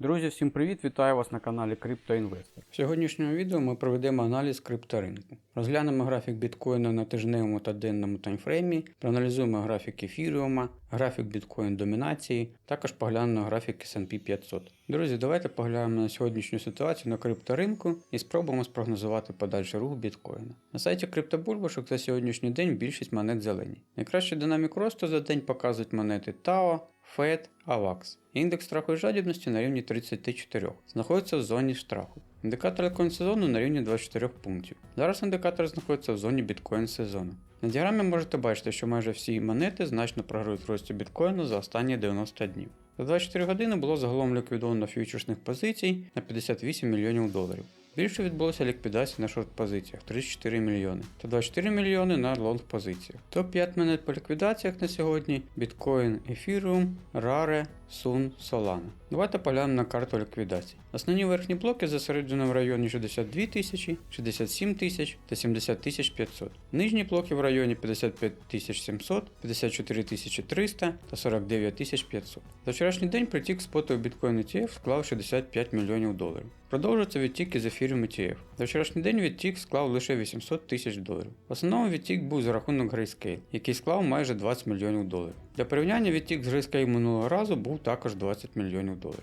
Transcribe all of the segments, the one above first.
Друзі, всім привіт! Вітаю вас на каналі CryptoInvestor. В сьогоднішньому відео ми проведемо аналіз крипторинку. Розглянемо графік біткоїна на тижневому та денному таймфреймі, проаналізуємо графік ефіріума, графік біткоін домінації, також поглянемо графік S&P 500. Друзі, давайте поглянемо на сьогоднішню ситуацію на крипторинку і спробуємо спрогнозувати подальший рух біткоїна. На сайті криптобульбашок за сьогоднішній день більшість монет зелені. Найкращий динамік росту за день показують монети TAO, FED, AVAX. Індекс страху і жадібності на рівні 34, знаходиться в зоні страху. Індикатор альткоін сезону на рівні 24 пунктів. Зараз індикатор знаходиться в зоні біткоін сезону. На діаграмі можете бачити, що майже всі монети значно програють в рості біткоїну за останні 90 днів. За 24 години було загалом ліквідовано фьючерсних позицій на 58 мільйонів доларів. Більше відбулося ліквідацій на шорт-позиціях 34 мільйони та 24 мільйони на лонг-позиціях. Топ-5 монет по ліквідаціях на сьогодні: Bitcoin, Ethereum, Rare, Sun, Solana. Давайте поглянемо на карту ліквідацій. Основні верхні блоки зосереджені в районі 62 тисячі, 67 тисяч та 70 тисяч 500. Нижні блоки в районі 55 тисяч 700, 54 тисячі 300 та 49 тисяч 500. За вчорашній день притік споту Bitcoin ETF склав 65 мільйонів доларів. Продовжується відтік із ефірів ETF. За вчорашній день відтік склав лише 800 тисяч доларів. В основному відтік був за рахунок Grayscale, який склав майже 20 мільйонів доларів. Для порівняння відтік з Grayscale минулого разу був також 20 мільйонів доларів.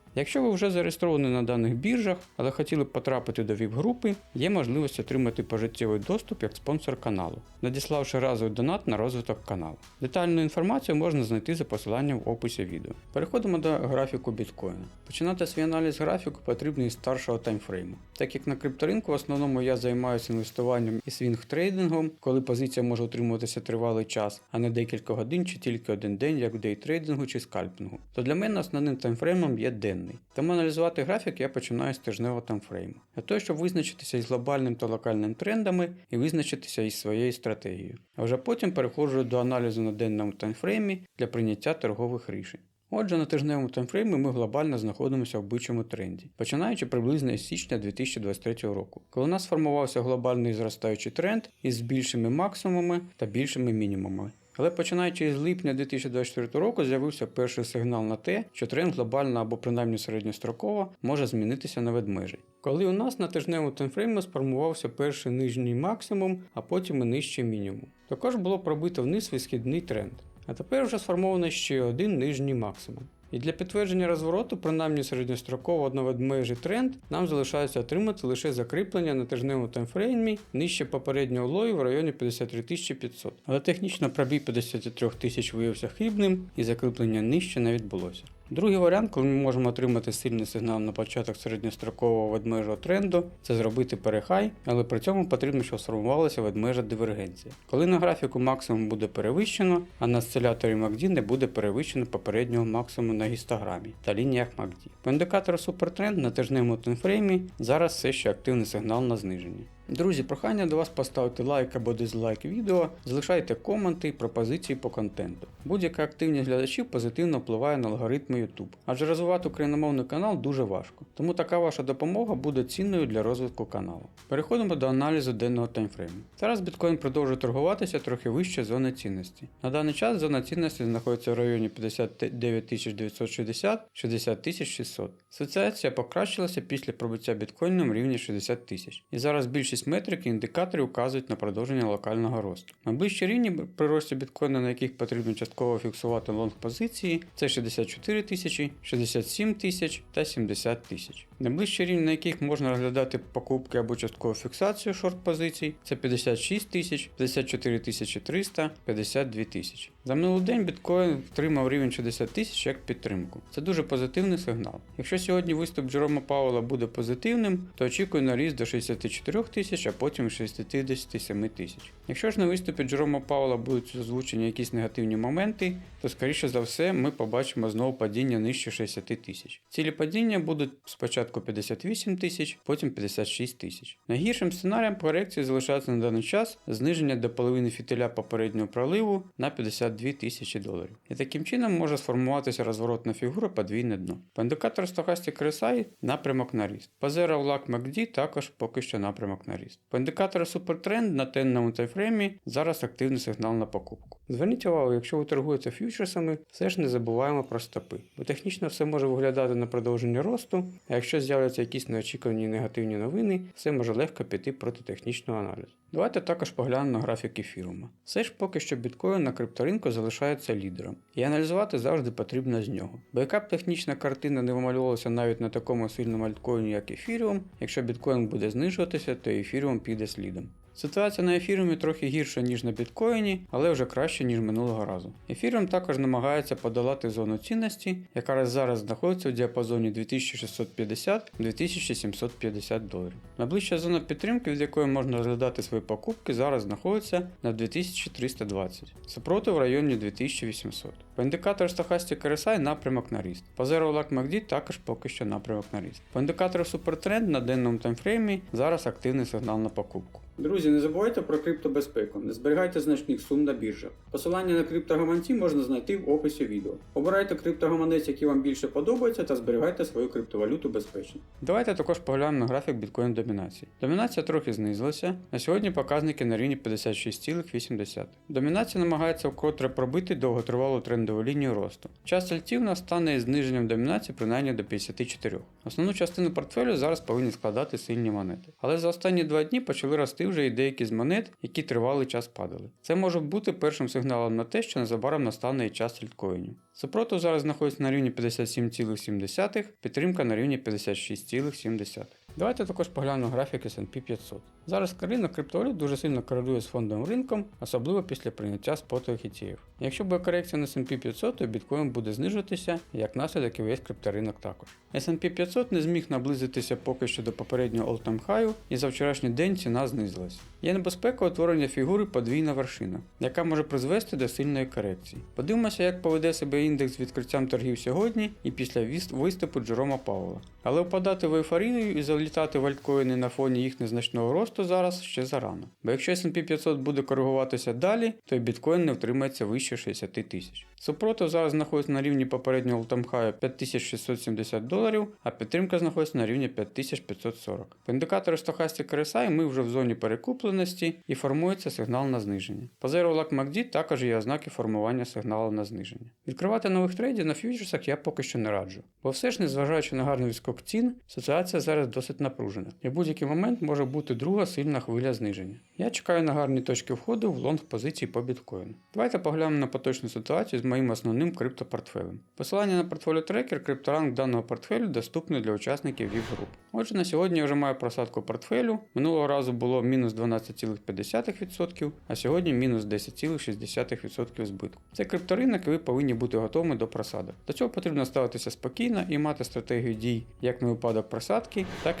Якщо ви вже зареєстровані на даних біржах, але хотіли б потрапити до ВІП-групи, є можливість отримати пожиттєвий доступ як спонсор каналу, надіславши разовий донат на розвиток каналу. Детальну інформацію можна знайти за посиланням в описі відео. Переходимо до графіку біткоїна. Починати свій аналіз графіку потрібно із старшого таймфрейму. Так як на крипторинку в основному я займаюся інвестуванням і свінг-трейдингом, коли позиція може утримуватися тривалий час, а не декілька годин чи тільки один день, як в дейтрейдингу чи скальпінгу, то для мене основним таймфреймом є денний. Тому аналізувати графік я починаю з тижневого таймфрейму. Для того, щоб визначитися із глобальним та локальним трендами і визначитися із своєю стратегією. А вже потім переходжу до аналізу на денному таймфреймі для прийняття торгових рішень. Отже, на тижневому таймфреймі ми глобально знаходимося в бичому тренді, починаючи приблизно із січня 2023 року, коли у нас сформувався глобальний зростаючий тренд із більшими максимумами та більшими мінімумами. Але починаючи з липня 2024 року з'явився перший сигнал на те, що тренд глобально або принаймні середньостроково може змінитися на ведмежий. Коли у нас на тижневому таймфреймі сформувався перший нижній максимум, а потім і нижчий мінімум. Також було пробито вниз висхідний тренд. А тепер вже сформовано ще один нижній максимум. І для підтвердження розвороту, принаймні середньостроково одноведмежий тренд, нам залишається отримати лише закріплення на тижневому таймфреймі нижче попереднього лою в районі 53 500. Але технічно пробій 53 тисяч виявився хибним і закріплення нижче не відбулося. Другий варіант, коли ми можемо отримати сильний сигнал на початок середньострокового ведмежого тренду, це зробити перехай, але при цьому потрібно, щоб сформувалася ведмежа дивергенція. Коли на графіку максимум буде перевищено, а на осциляторі MACD не буде перевищено попереднього максимуму на гістограмі та лініях MACD. По індикатору супертренд на тижневому таймфреймі зараз все ще активний сигнал на зниження. Друзі, прохання до вас поставити лайк або дизлайк відео, залишайте коменти і пропозиції по контенту. Будь-яка активність глядачів позитивно впливає на алгоритми YouTube, адже розвивати україномовний канал дуже важко, тому така ваша допомога буде цінною для розвитку каналу. Переходимо до аналізу денного таймфрейму. Зараз біткоін продовжує торгуватися трохи вище зони цінності. На даний час зона цінності знаходиться в районі 59 960 60 600. Асоціація покращилася після пробиття біткоїном рівня 60 тисяч. І зараз більшість метрик і індикаторів вказують на продовження локального росту. Найближчі рівні при рості біткоїна, на яких потрібно частково фіксувати лонг позиції, це 64 тисячі, 67 тисяч та 70 тисяч. Найближчі рівні, на яких можна розглядати покупки або часткову фіксацію шорт позицій, це 56 тисяч, 54 тисячі 300, 52 тисячі. За минулий день біткоін втримав рівень 60 тисяч як підтримку. Це дуже позитивний сигнал. Якщо сьогодні виступ Джерома Паула буде позитивним, то очікую на ріст до 64 тисяч, а потім 67 тисяч. Якщо ж на виступі Джерома Паула будуть озвучені якісь негативні моменти, то скоріше за все ми побачимо знову падіння нижче 60 тисяч. Цілі падіння будуть спочатку 58 тисяч, потім 56 тисяч. Найгіршим сценарієм корекції залишається на даний час зниження до половини фітиля попереднього проливу на 50 2000 доларів. І таким чином може сформуватися розворотна фігура подвійне дно. По індикатору стохастик RSI напрямок на ріст. По Zero Lack MACD також поки що напрямок на ріст. По індикатору Супертренд на тенному тайфреймі зараз активний сигнал на покупку. Зверніть увагу, якщо ви торгуєте фьючерсами, все ж не забуваємо про стопи, бо технічно все може виглядати на продовження росту, а якщо з'являться якісь неочікувані негативні новини, все може легко піти проти технічного аналізу. Давайте також поглянемо на графік ефірума. Все ж поки що біткоін на крипторинку залишається лідером, і аналізувати завжди потрібно з нього. Бо яка б технічна картина не вималювалася навіть на такому сильному альткоїні, як ефіріум, якщо біткоін буде знижуватися, то ефіріум піде слідом. Ситуація на ефіріумі трохи гірша, ніж на біткоїні, але вже краще, ніж минулого разу. Ефіріум також намагається подолати зону цінності, яка зараз знаходиться в діапазоні 2650-2750 доларів. Найближча зона підтримки, від якої можна розглядати свої покупки, зараз знаходиться на 2320, супротив в районі 2800. По індикатору Stochastic RSI напрямок на ріст. По Zero Lag MACD також поки що напрямок на ріст. По індикатору Supertrend на денному таймфреймі зараз активний сигнал на покупку. Друзі, не забувайте про криптобезпеку, не зберігайте значних сум на біржах. Посилання на криптогаманці можна знайти в описі відео. Обирайте криптогаманець, який вам більше подобається, та зберігайте свою криптовалюту безпечно. Давайте також поглянемо на графік біткоін домінації. Домінація трохи знизилася. На сьогодні показники на рівні 56,8. Домінація намагається вкотре пробити довготривалу трендову лінію росту. Час альтів настане із зниженням домінації принаймні до 54. Основну частину портфелю зараз повинні складати сильні монети. Але за останні два дні почали рости вже і деякі з монет, які тривалий час падали. Це може бути першим сигналом на те, що незабаром настане і час альткоїнів. Супротив зараз знаходиться на рівні 57,7, підтримка на рівні 56,7. Давайте також поглянемо на графік S&P 500. Зараз ринок криптовалют дуже сильно корелює з фондовим ринком, особливо після прийняття спотових ETF. Якщо буде корекція на S&P 500, то біткоін буде знижуватися, як наслідок і весь крипторинок також. S&P 500 не зміг наблизитися поки що до попереднього all-time high, і за вчорашній день ціна знизилася. Є небезпека утворення фігури подвійна вершина, яка може призвести до сильної корекції. Подивимося, як поведе себе індекс з відкриттям торгів сьогодні і після виступу Джерома Паула. Але впадати в ейфорію і залітати в альткоїни на фоні їх незначного росту зараз ще зарано. Бо якщо S&P 500 буде коригуватися далі, то й біткоін не втримається вище 60 тисяч. Супротив зараз знаходиться на рівні попереднього all-time 5670 доларів, а підтримка знаходиться на рівні 5540. По індикатору Stochastic RSI ми вже в зоні перекупленості і формується сигнал на зниження. По Zero Lag MACD також є ознаки формування сигналу на зниження. Відкривати нових трейдів на фьючерсах я поки що не раджу, бо все ж незважаючи на гарний відскок цін, ситуація зараз досить напружена, і в будь-який момент може бути друга сильна хвиля зниження. Я чекаю на гарні точки входу в лонг позиції по біткоїну. Давайте поглянемо на поточну ситуацію з моїм основним криптопортфелем. Посилання на портфоліо трекер крипторанг даного портфелю доступне для учасників VIP груп. Отже, на сьогодні я вже маю просадку портфелю. Минулого разу було мінус 12,5%, а сьогодні мінус 10,6% збитку. Це крипторинок і ви повинні бути готовими до просадок. До цього потрібно ставитися спокійно і мати стратегію дій як на випадок просадки, так